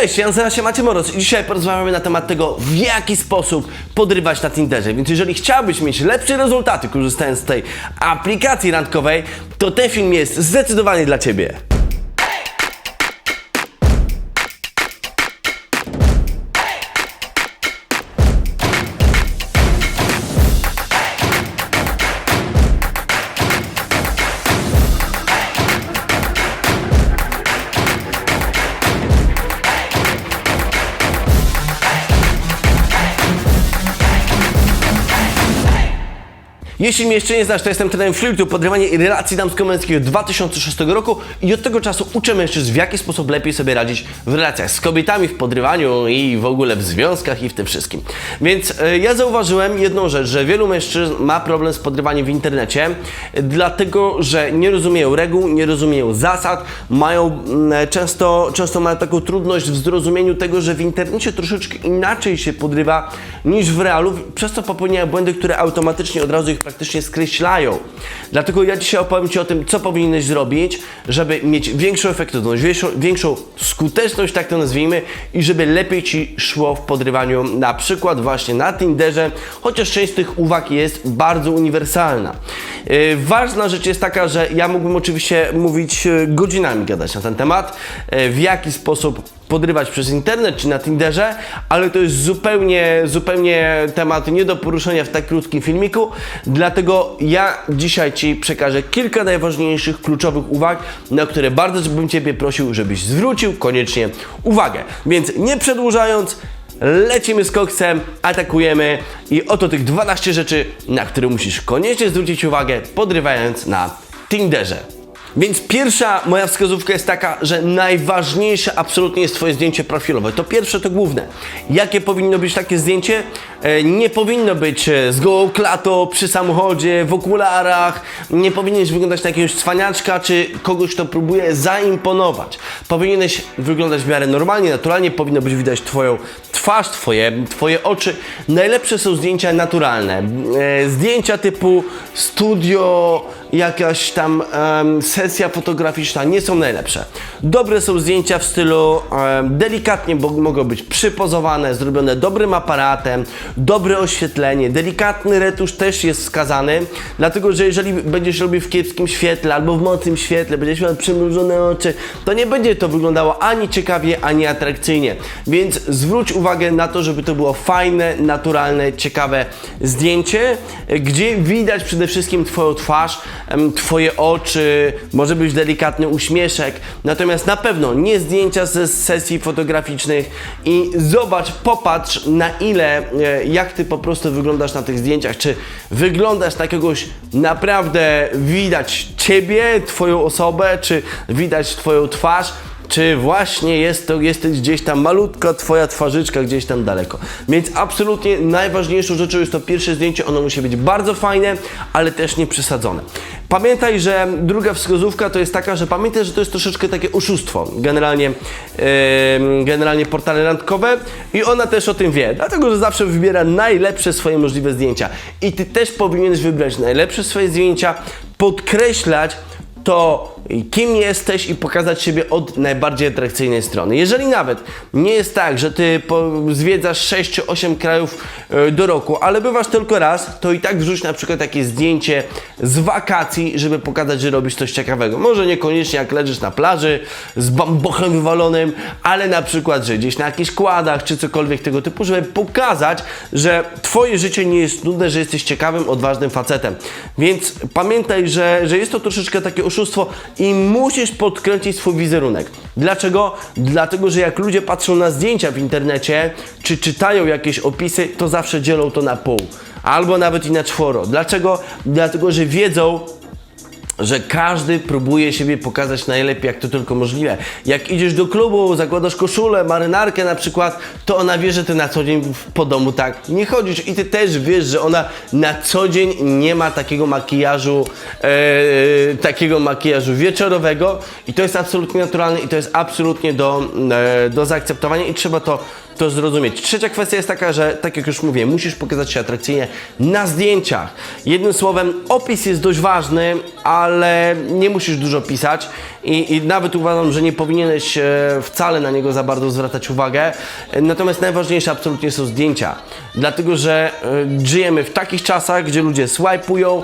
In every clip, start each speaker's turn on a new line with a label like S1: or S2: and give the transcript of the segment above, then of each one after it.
S1: Cześć, ja nazywam się Maciej Moros i dzisiaj porozmawiamy na temat tego, w jaki sposób podrywać na Tinderze. Więc jeżeli chciałbyś mieć lepsze rezultaty korzystając z tej aplikacji randkowej, to ten film jest zdecydowanie dla Ciebie. Jeśli mnie jeszcze nie znasz, to jestem trenerem flirtu, podrywania i relacji damsko-męskich od 2006 roku i od tego czasu uczę mężczyzn, w jaki sposób lepiej sobie radzić w relacjach z kobietami, w podrywaniu i w ogóle w związkach i w tym wszystkim. Więc e, ja zauważyłem jedną rzecz, że wielu mężczyzn ma problem z podrywaniem w internecie, dlatego że nie rozumieją reguł, nie rozumieją zasad, mają mm, często, często mają taką trudność w zrozumieniu tego, że w internecie troszeczkę inaczej się podrywa niż w realu, przez co popełniają błędy, które automatycznie od razu ich praktycznie skreślają. Dlatego ja dzisiaj opowiem Ci o tym, co powinieneś zrobić, żeby mieć większą efektywność, większą, większą skuteczność, tak to nazwijmy, i żeby lepiej Ci szło w podrywaniu, na przykład właśnie na Tinderze, chociaż część z tych uwag jest bardzo uniwersalna. Yy, ważna rzecz jest taka, że ja mógłbym oczywiście mówić yy, godzinami gadać na ten temat, yy, w jaki sposób podrywać przez internet czy na Tinderze, ale to jest zupełnie, zupełnie temat nie do poruszenia w tak krótkim filmiku, dlatego ja dzisiaj Ci przekażę kilka najważniejszych, kluczowych uwag, na które bardzo bym Ciebie prosił, żebyś zwrócił koniecznie uwagę. Więc nie przedłużając, lecimy z koksem, atakujemy i oto tych 12 rzeczy, na które musisz koniecznie zwrócić uwagę, podrywając na Tinderze. Więc pierwsza moja wskazówka jest taka, że najważniejsze absolutnie jest Twoje zdjęcie profilowe. To pierwsze, to główne. Jakie powinno być takie zdjęcie? E, nie powinno być e, z gołą przy samochodzie, w okularach. Nie powinieneś wyglądać na jakiegoś cwaniaczka, czy kogoś, kto próbuje zaimponować. Powinieneś wyglądać w miarę normalnie, naturalnie. Powinno być widać Twoją twarz, Twoje, twoje oczy. Najlepsze są zdjęcia naturalne. E, zdjęcia typu studio, jakaś tam em, sesja fotograficzna nie są najlepsze. Dobre są zdjęcia w stylu em, delikatnie, bo mogą być przypozowane, zrobione dobrym aparatem, dobre oświetlenie, delikatny retusz też jest wskazany, dlatego że jeżeli będziesz robił w kiepskim świetle albo w mocnym świetle, będziesz miał przymrużone oczy, to nie będzie to wyglądało ani ciekawie, ani atrakcyjnie. Więc zwróć uwagę na to, żeby to było fajne, naturalne, ciekawe zdjęcie, gdzie widać przede wszystkim Twoją twarz, Twoje oczy, może być delikatny uśmieszek, natomiast na pewno nie zdjęcia ze sesji fotograficznych i zobacz, popatrz na ile, e, jak Ty po prostu wyglądasz na tych zdjęciach, czy wyglądasz na kogoś naprawdę widać Ciebie, Twoją osobę, czy widać Twoją twarz, czy właśnie jest to, jesteś gdzieś tam malutka twoja twarzyczka gdzieś tam daleko. Więc absolutnie najważniejszą rzeczą jest to pierwsze zdjęcie, ono musi być bardzo fajne, ale też nie przesadzone. Pamiętaj, że druga wskazówka to jest taka, że pamiętaj, że to jest troszeczkę takie oszustwo, generalnie, em, generalnie portale randkowe i ona też o tym wie, dlatego, że zawsze wybiera najlepsze swoje możliwe zdjęcia i ty też powinieneś wybrać najlepsze swoje zdjęcia, podkreślać to kim jesteś i pokazać siebie od najbardziej atrakcyjnej strony. Jeżeli nawet nie jest tak, że ty zwiedzasz 6 czy 8 krajów e, do roku, ale bywasz tylko raz, to i tak wrzuć na przykład takie zdjęcie z wakacji, żeby pokazać, że robisz coś ciekawego. Może niekoniecznie jak leżysz na plaży z bambochem wywalonym, ale na przykład, że gdzieś na jakichś kładach czy cokolwiek tego typu, żeby pokazać, że twoje życie nie jest nudne, że jesteś ciekawym, odważnym facetem. Więc pamiętaj, że, że jest to troszeczkę takie oszustwo i musisz podkręcić swój wizerunek. Dlaczego? Dlatego, że jak ludzie patrzą na zdjęcia w internecie, czy czytają jakieś opisy, to zawsze dzielą to na pół. Albo nawet i na czworo. Dlaczego? Dlatego, że wiedzą, że każdy próbuje siebie pokazać najlepiej, jak to tylko możliwe. Jak idziesz do klubu, zakładasz koszulę, marynarkę na przykład, to ona wie, że ty na co dzień po domu tak nie chodzisz. I ty też wiesz, że ona na co dzień nie ma takiego makijażu, e, takiego makijażu wieczorowego. I to jest absolutnie naturalne i to jest absolutnie do, e, do zaakceptowania. I trzeba to to zrozumieć. Trzecia kwestia jest taka, że tak jak już mówię, musisz pokazać się atrakcyjnie na zdjęciach. Jednym słowem, opis jest dość ważny, ale nie musisz dużo pisać i, i nawet uważam, że nie powinieneś e, wcale na niego za bardzo zwracać uwagę. Natomiast najważniejsze absolutnie są zdjęcia, dlatego że e, żyjemy w takich czasach, gdzie ludzie swajpują,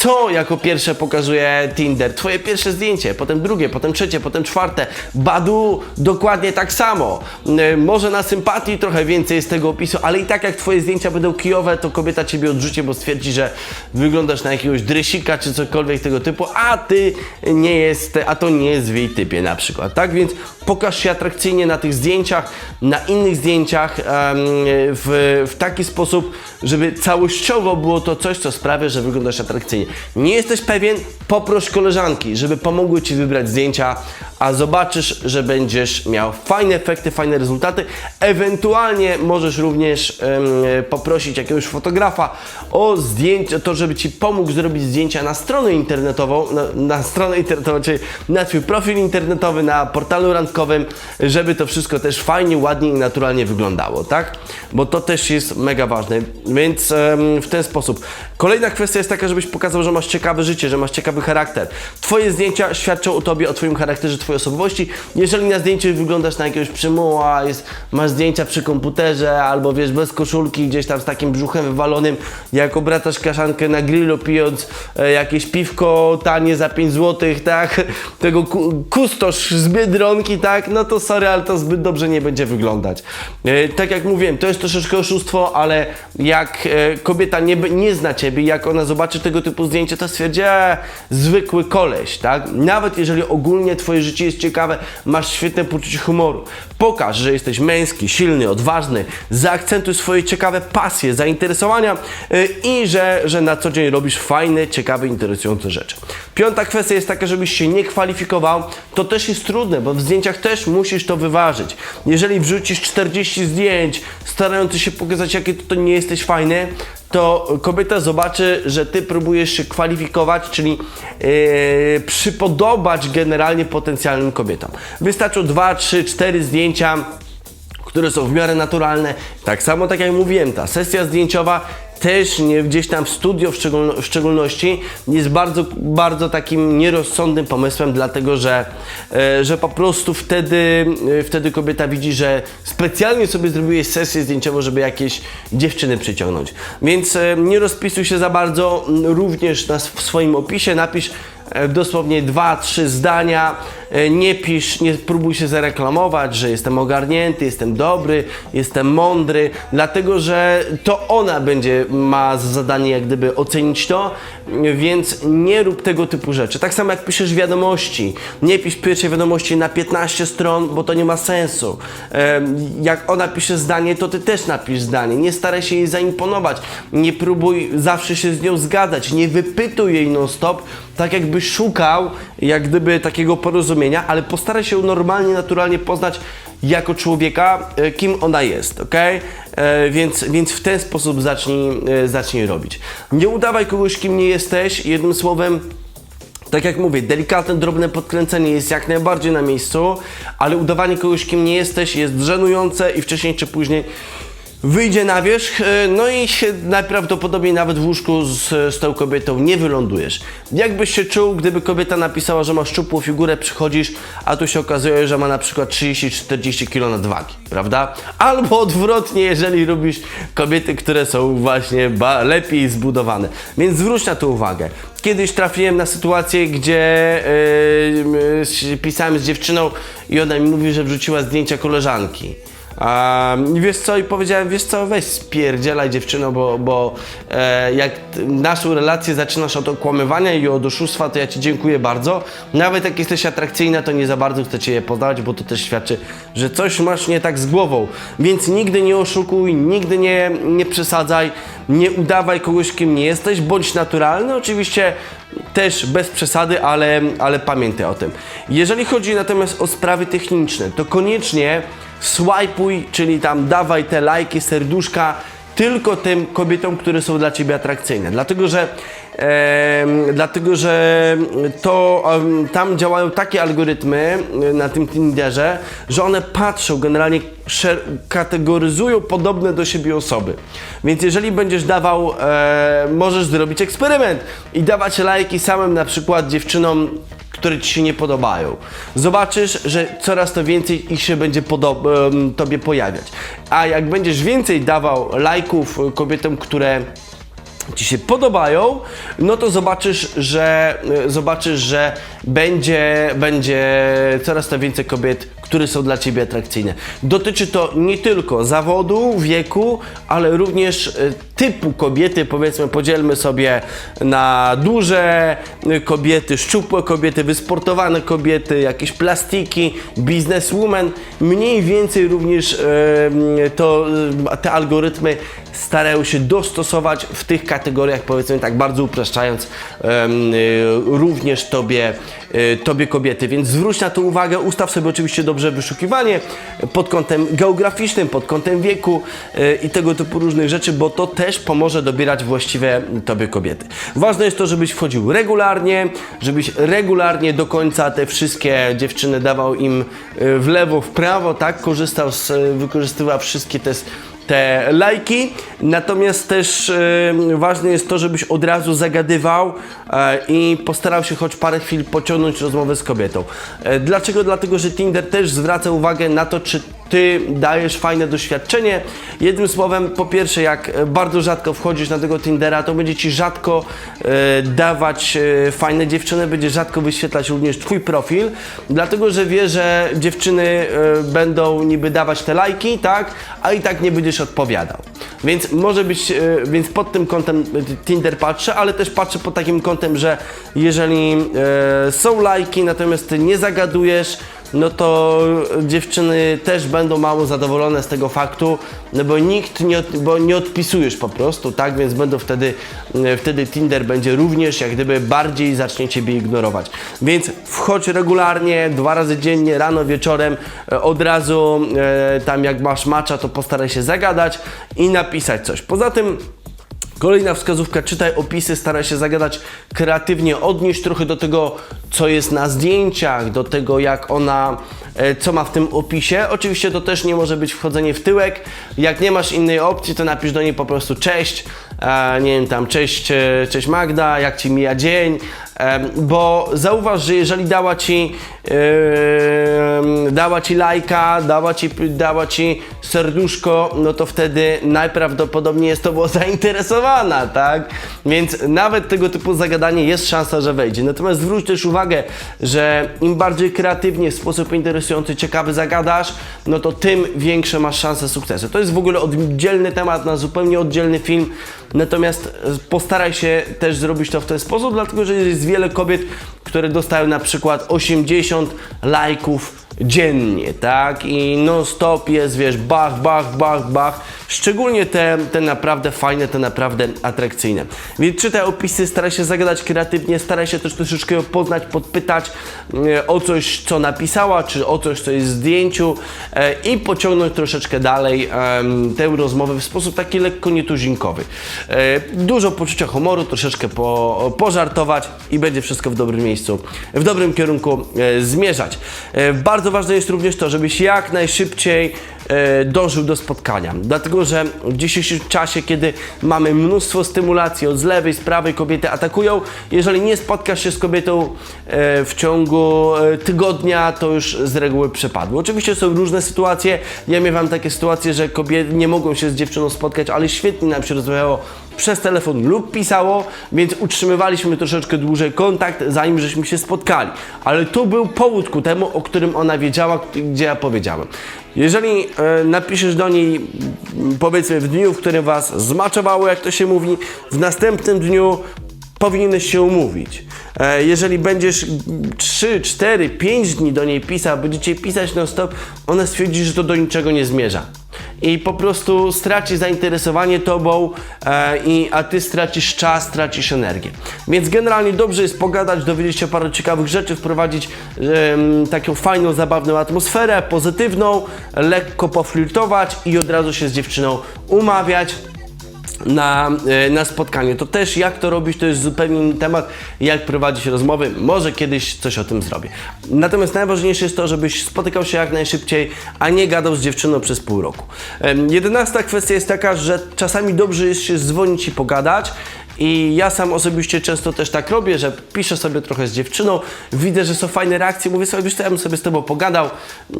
S1: co jako pierwsze pokazuje Tinder? Twoje pierwsze zdjęcie, potem drugie, potem trzecie, potem czwarte. Badu dokładnie tak samo. E, Może na sympatii trochę więcej jest tego opisu, ale i tak jak twoje zdjęcia będą kijowe, to kobieta ciebie odrzuci, bo stwierdzi, że wyglądasz na jakiegoś drysika czy cokolwiek tego typu, a ty nie jest, a to nie jest w jej typie na przykład, tak? Więc pokaż się atrakcyjnie na tych zdjęciach, na innych zdjęciach w, w taki sposób, żeby całościowo było to coś, co sprawia, że wyglądasz atrakcyjnie. Nie jesteś pewien? Poproś koleżanki, żeby pomogły Ci wybrać zdjęcia, a zobaczysz, że będziesz miał fajne efekty, fajne rezultaty. Ewentualnie możesz również em, poprosić jakiegoś fotografa o zdjęcie, to żeby Ci pomógł zrobić zdjęcia na stronę internetową, na, na stronę internetową, czyli na Twój profil internetowy, na portalu randkowym, żeby to wszystko też fajnie, ładnie i naturalnie wyglądało, tak? Bo to też jest mega ważne, więc w ten sposób. Kolejna kwestia jest taka, żebyś pokazał, że masz ciekawe życie, że masz ciekawy charakter. Twoje zdjęcia świadczą o Tobie, o Twoim charakterze, Twojej osobowości. Jeżeli na zdjęciu wyglądasz na jakiegoś przymuła, jest, masz zdjęcia przy komputerze, albo wiesz, bez koszulki, gdzieś tam z takim brzuchem wywalonym, jak obracasz kaszankę na grillu, pijąc e, jakieś piwko tanie za 5 zł, tak? Tego ku, kustosz z Biedronki, tak? No to sorry, ale to zbyt dobrze nie będzie wyglądać. E, tak jak mówiłem, to jest troszeczkę oszustwo, ale jak e, kobieta nie, nie zna Ciebie, jak ona zobaczy tego typu zdjęcie, to stwierdzi, e, zwykły koleś, tak? Nawet jeżeli ogólnie Twoje życie jest ciekawe, masz świetne poczucie humoru. Pokaż, że jesteś męski, silny, odważny, zaakcentuj swoje ciekawe pasje, zainteresowania y, i że, że na co dzień robisz fajne, ciekawe, interesujące rzeczy. Piąta kwestia jest taka, żebyś się nie kwalifikował. To też jest trudne, bo w zdjęciach też musisz to wyważyć. Jeżeli wrzucisz 40 zdjęć, starający się pokazać, jakie to, to nie jesteś fajny, to kobieta zobaczy, że ty próbujesz się kwalifikować, czyli yy, przypodobać generalnie potencjalnym kobietom. Wystarczą 2, 3, 4 zdjęcia które są w miarę naturalne. Tak samo tak jak mówiłem, ta sesja zdjęciowa też nie gdzieś tam w studio w, szczególno, w szczególności jest bardzo, bardzo takim nierozsądnym pomysłem, dlatego że, e, że po prostu wtedy, e, wtedy kobieta widzi, że specjalnie sobie zrobiłeś sesję zdjęciową, żeby jakieś dziewczyny przyciągnąć. Więc e, nie rozpisuj się za bardzo, również na, w swoim opisie napisz dosłownie dwa, trzy zdania. E, Nie pisz, nie próbuj się zareklamować, że jestem ogarnięty, jestem dobry, jestem mądry, dlatego że to ona będzie ma za zadanie jak gdyby ocenić to, więc nie rób tego typu rzeczy. Tak samo jak piszesz wiadomości, nie pisz pierwszej wiadomości na 15 stron, bo to nie ma sensu. E, Jak ona pisze zdanie, to ty też napisz zdanie. Nie staraj się jej zaimponować, nie próbuj zawsze się z nią zgadzać, nie wypytuj jej non stop, tak jakbyś szukał jak gdyby takiego porozumienia, ale postaraj się normalnie, naturalnie poznać jako człowieka, e, kim ona jest, ok? Więc, więc w ten sposób zacznij, e, zacznij robić. Nie udawaj kogoś, kim nie jesteś, jednym słowem, tak jak mówię, delikatne, drobne podkręcenie jest jak najbardziej na miejscu, ale udawanie kogoś, kim nie jesteś, jest żenujące i wcześniej czy później wyjdzie na wierzch, e, no i się najprawdopodobniej nawet w łóżku z, z tą kobietą nie wylądujesz. Jak byś się czuł, gdyby kobieta napisała, że ma szczupłą figurę, przychodzisz, a tu się okazuje, że ma na przykład 30-40 kg nadwagi, prawda? Albo odwrotnie, jeżeli lubisz kobiety, które są właśnie lepiej zbudowane. Więc zwróć na to uwagę. Kiedyś trafiłem na sytuację, gdzie yy, yy, pisałem z dziewczyną i ona mi mówi, że wrzuciła zdjęcia koleżanki. I wiesz co, i powiedziałem, wiesz co, weź spierdzielaj dziewczyno, bo, bo e, jak naszą relację zaczynasz od okłamywania i od oszustwa, to ja Ci dziękuję bardzo. Nawet jak jesteś atrakcyjna, to nie za bardzo chcę Cię je poznać, bo to też świadczy, że coś masz nie tak z głową. Więc nigdy nie oszukuj, nigdy nie, nie przesadzaj, nie udawaj kogoś, kim nie jesteś, bądź naturalny, oczywiście też bez przesady, ale, ale pamiętaj o tym. Jeżeli chodzi natomiast o sprawy techniczne, to koniecznie swajpuj, czyli tam dawaj te lajki, serduszka tylko tym kobietom, które są dla ciebie atrakcyjne. Dlatego, że em, dlatego, że to tam działają takie algorytmy e, na tym Tinderze, że one patrzą generalnie kategoryzują podobne do siebie osoby. Więc jeżeli będziesz dawał, e, możesz zrobić eksperyment i dawać lajki samym na przykład dziewczynom, które ci się nie podobają. Zobaczysz, że coraz to więcej ich się będzie tobie pojawiać. A jak będziesz więcej dawał lajków e, kobietom, które ci się podobają, no to zobaczysz, że e, zobaczysz, że będzie, będzie coraz to więcej kobiet, które są dla ciebie atrakcyjne. Dotyczy to nie tylko zawodu, wieku, ale również e, typu kobiety, powiedzmy, podzielmy sobie na duże e, kobiety, szczupłe kobiety, wysportowane kobiety, jakieś plastiki, bizneswoman. Mniej więcej również e, to, te algorytmy starają się dostosować w tych kategoriach, powiedzmy tak bardzo upraszczając, również tobie, tobie kobiety. Więc zwróć na to uwagę, ustaw sobie oczywiście dobrze wyszukiwanie pod kątem geograficznym, pod kątem wieku y, i tego typu różnych rzeczy, bo to też pomoże dobierać właściwe tobie kobiety. Ważne jest to, żebyś wchodził regularnie, żebyś regularnie do końca te wszystkie dziewczyny dawał im y, w lewo, w prawo, tak, korzystał z, wykorzystywał wszystkie te te lajki, natomiast też e, ważne jest to, żebyś od razu zagadywał e, i postarał się choć parę chwil pociągnąć rozmowę z kobietą. E, dlaczego? Dlatego, że Tinder też zwraca uwagę na to, czy ty dajesz fajne doświadczenie. Jednym słowem, po pierwsze, jak bardzo rzadko wchodzisz na tego Tindera, to będzie ci rzadko e, dawać e, fajne dziewczyny, będzie rzadko wyświetlać również twój profil, dlatego że wie, że dziewczyny e, będą niby dawać te lajki, tak, a i tak nie będziesz odpowiadał. Więc może być, e, więc pod tym kątem e, Tinder patrzę, ale też patrzę pod takim kątem, że jeżeli e, są lajki, natomiast ty nie zagadujesz, no to dziewczyny też będą mało zadowolone z tego faktu, no bo nikt nie, od, bo nie odpisujesz po prostu, tak? Więc będą wtedy, e, wtedy Tinder będzie również jak gdyby bardziej zacznie Ciebie ignorować. Więc wchodź regularnie, dwa razy dziennie, rano, wieczorem, e, od razu e, tam jak masz macza, to postaraj się zagadać i napisać coś. Poza tym Kolejna wskazówka, czytaj opisy, staraj się zagadać kreatywnie, odnieść trochę do tego, co jest na zdjęciach, do tego, jak ona, e, co ma w tym opisie. Oczywiście to też nie może być wchodzenie w tyłek. Jak nie masz innej opcji, to napisz do niej po prostu cześć, e, nie wiem tam, cześć, e, cześć Magda, jak Ci mija dzień, bo zauważ, że jeżeli dała Ci, dała Ci lajka, dała Ci, dała Ci serduszko, no to wtedy najprawdopodobniej jest to było zainteresowana, tak? Więc nawet tego typu zagadanie jest szansa, że wejdzie. Natomiast zwróć też uwagę, że im bardziej kreatywnie, w sposób interesujący, ciekawy zagadasz, no to tym większe masz szanse sukcesu. To jest w ogóle oddzielny temat na zupełnie oddzielny film, natomiast e, postaraj się też zrobić to w ten sposób, dlatego że jest wiele kobiet, które dostają na przykład 80 lajków dziennie, tak? I non stop jest, wiesz, bach, bach, bach, bach. Szczególnie te, te naprawdę fajne, te naprawdę atrakcyjne. Więc czytaj opisy, staraj się zagadać kreatywnie, staraj się też troszeczkę poznać, podpytać e, o coś, co napisała, czy o coś, co jest w zdjęciu e, i pociągnąć troszeczkę dalej tę rozmowę w sposób taki lekko nietuzinkowy. E, dużo poczucia humoru, troszeczkę po, pożartować i będzie wszystko w dobrym miejscu, w dobrym kierunku e, zmierzać. E, bardzo ważne jest również to, żebyś jak najszybciej e, dążył do spotkania. Dlatego, że w dzisiejszym czasie, kiedy mamy mnóstwo stymulacji od z lewej, z prawej, kobiety atakują, jeżeli nie spotkasz się z kobietą w ciągu tygodnia, to już z reguły przepadło. Oczywiście są różne sytuacje. Ja miewam takie sytuacje, że kobiety nie mogą się z dziewczyną spotkać, ale świetnie nam się rozmawiało przez telefon lub pisało, więc utrzymywaliśmy troszeczkę dłużej kontakt, zanim żeśmy się spotkali. Ale to był powód ku temu, o którym ona wiedziała, gdzie ja powiedziałem. Jeżeli e, napiszesz do niej, m, powiedzmy w dniu, w którym was zmaczowało, jak to się mówi, w następnym dniu powinieneś się umówić. E, Jeżeli będziesz 3, 4, 5 dni do niej pisał, będziecie pisać non stop, ona stwierdzi, że to do niczego nie zmierza. I po prostu straci zainteresowanie tobą, e, i, a ty stracisz czas, stracisz energię. Więc generalnie dobrze jest pogadać, dowiedzieć się paru ciekawych rzeczy, wprowadzić em, taką fajną, zabawną atmosferę, pozytywną, lekko poflirtować i od razu się z dziewczyną umawiać na, e, na spotkanie. To też jak to robić, to jest zupełnie inny temat, jak prowadzić rozmowy. Może kiedyś coś o tym zrobię. Natomiast najważniejsze jest to, żebyś spotykał się jak najszybciej, a nie gadał z dziewczyną przez pół roku. Jedenasta kwestia jest taka, że czasami dobrze jest się dzwonić i pogadać. I ja sam osobiście często też tak robię, że piszę sobie trochę z dziewczyną, widzę, że są fajne reakcje, mówię sobie, wiesz co, ja bym sobie z tobą pogadał,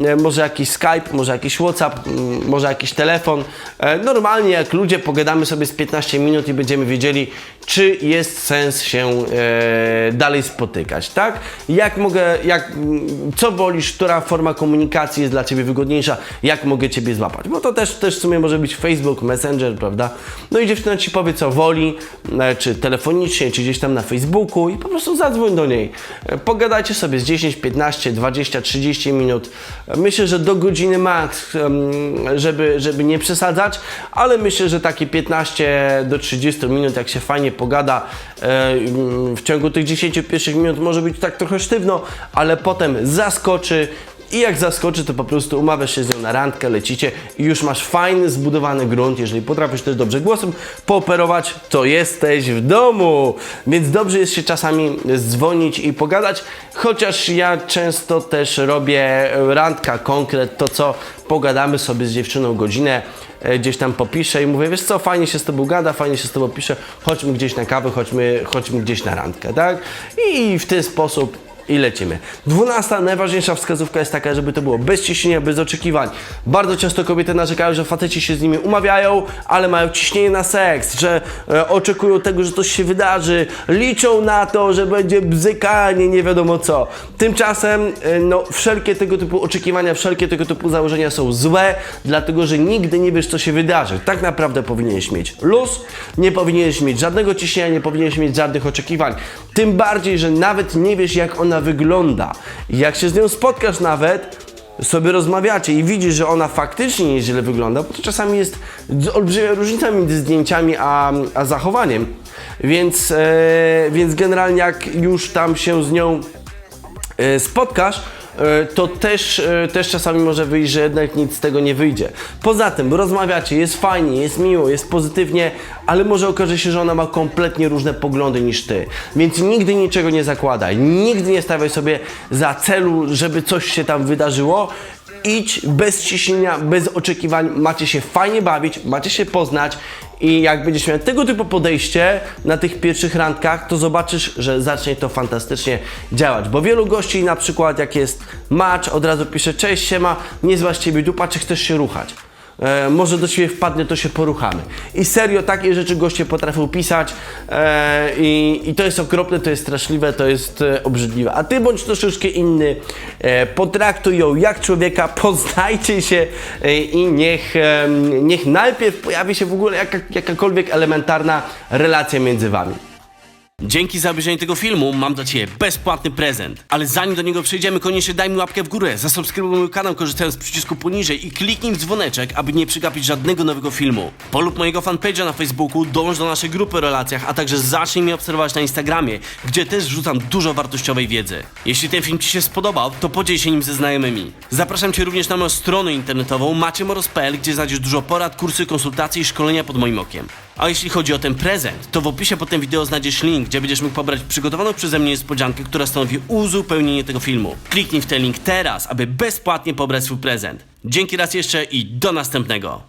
S1: e, może jakiś Skype, może jakiś Whatsapp, może jakiś telefon. E, Normalnie jak ludzie pogadamy sobie z 15 minut i będziemy wiedzieli, czy jest sens się e, dalej spotykać, tak? Jak mogę, jak, co wolisz, która forma komunikacji jest dla Ciebie wygodniejsza, jak mogę Ciebie złapać? Bo to też, też w sumie może być Facebook, Messenger, prawda? No i dziewczyna Ci powie, co woli, czy telefonicznie, czy gdzieś tam na Facebooku i po prostu zadzwoń do niej. E, Pogadajcie sobie z 10, 15, 20, 30 minut. E, Myślę, że do godziny max, żeby, żeby nie przesadzać, ale myślę, że takie 15 do 30 minut, jak się fajnie pogada, e, w ciągu tych 10 pierwszych minut może być tak trochę sztywno, ale potem zaskoczy. I jak zaskoczy, to po prostu umawiasz się z nią na randkę, lecicie i już masz fajny, zbudowany grunt. Jeżeli potrafisz też dobrze głosem pooperować, to jesteś w domu. Więc dobrze jest się czasami dzwonić i pogadać, chociaż ja często też robię randka konkret, to co pogadamy sobie z dziewczyną godzinę, e, gdzieś tam popiszę i mówię, wiesz co, fajnie się z tobą gada, fajnie się z tobą pisze, chodźmy gdzieś na kawę, chodźmy, chodźmy gdzieś na randkę, tak? I w ten sposób i lecimy. Dwunasta, najważniejsza wskazówka jest taka, żeby to było bez ciśnienia, bez oczekiwań. Bardzo często kobiety narzekają, że faceci się z nimi umawiają, ale mają ciśnienie na seks, że e, oczekują tego, że coś się wydarzy, liczą na to, że będzie bzykanie, nie wiadomo co. Tymczasem, e, no, wszelkie tego typu oczekiwania, wszelkie tego typu założenia są złe, dlatego że nigdy nie wiesz, co się wydarzy. Tak naprawdę powinieneś mieć luz, nie powinieneś mieć żadnego ciśnienia, nie powinieneś mieć żadnych oczekiwań. Tym bardziej, że nawet nie wiesz, jak ona wygląda. I Jak się z nią spotkasz nawet, sobie rozmawiacie i widzisz, że ona faktycznie nieźle wygląda, bo to czasami jest olbrzymia różnica między zdjęciami a, a zachowaniem. Więc, e, więc generalnie jak już tam się z nią e, spotkasz, to też, e, też czasami może wyjść, że jednak nic z tego nie wyjdzie. Poza tym, rozmawiacie, jest fajnie, jest miło, jest pozytywnie, ale może okaże się, że ona ma kompletnie różne poglądy niż ty. Więc nigdy niczego nie zakładaj, nigdy nie stawiaj sobie za celu, żeby coś się tam wydarzyło. Idź bez ciśnienia, bez oczekiwań, macie się fajnie bawić, macie się poznać i jak będziesz miał tego typu podejście na tych pierwszych randkach, to zobaczysz, że zacznie to fantastycznie działać. Bo wielu gości na przykład jak jest match, od razu pisze cześć, siema, nie zła z ciebie dupa, czy chcesz się ruchać? E, może do siebie wpadnie, to się poruchamy. I serio, takie rzeczy goście potrafią pisać e, i, i to jest okropne, to jest straszliwe, to jest e, obrzydliwe. A ty bądź troszeczkę inny, e, potraktuj ją jak człowieka, poznajcie się e, i niech, e, niech najpierw pojawi się w ogóle jaka, jakakolwiek elementarna relacja między wami.
S2: Dzięki za obejrzenie tego filmu mam dla Ciebie bezpłatny prezent. Ale zanim do niego przejdziemy, koniecznie daj mi łapkę w górę, zasubskrybuj mój kanał korzystając z przycisku poniżej i kliknij w dzwoneczek, aby nie przegapić żadnego nowego filmu. Polub mojego fanpage'a na Facebooku, dołącz do naszej grupy o relacjach, a także zacznij mnie obserwować na Instagramie, gdzie też wrzucam dużo wartościowej wiedzy. Jeśli ten film Ci się spodobał, to podziel się nim ze znajomymi. Zapraszam Cię również na moją stronę internetową maciemoros.pl, gdzie znajdziesz dużo porad, kursy, konsultacje i szkolenia pod moim okiem. A jeśli chodzi o ten prezent, to w opisie pod tym wideo znajdziesz link, gdzie będziesz mógł pobrać przygotowaną przeze mnie niespodziankę, która stanowi uzupełnienie tego filmu. Kliknij w ten link teraz, aby bezpłatnie pobrać swój prezent. Dzięki raz jeszcze i do następnego.